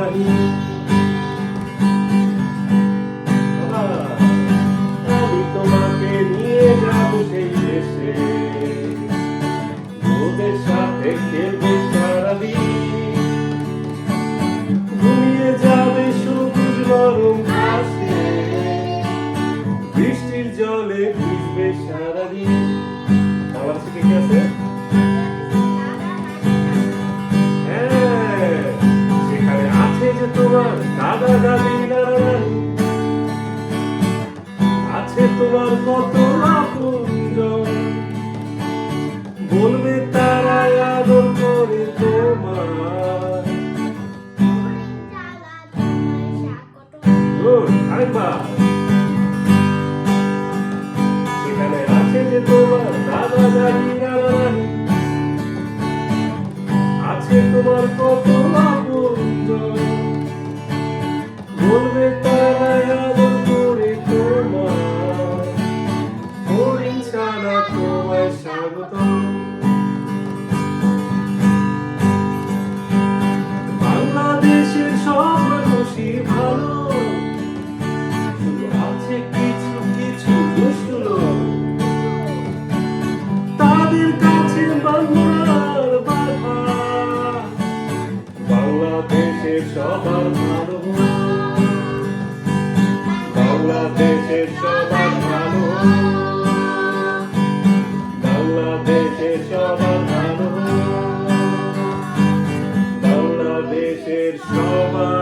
পারি আমি তোমাকে নিয়ে বৃষ্টির জলে ভিজবে সারাদিন। আমার কাছে কি আছে? আছে তোমার কত বলবে তারা আদর করে তোমার তোমার দাদা দাদি আছে তোমার কত বাংলাদেশের সবার ভালো। বাংলাদেশের সবার ভালো। বাংলাদেশের সবার ভালো। বাংলাদেশের সবার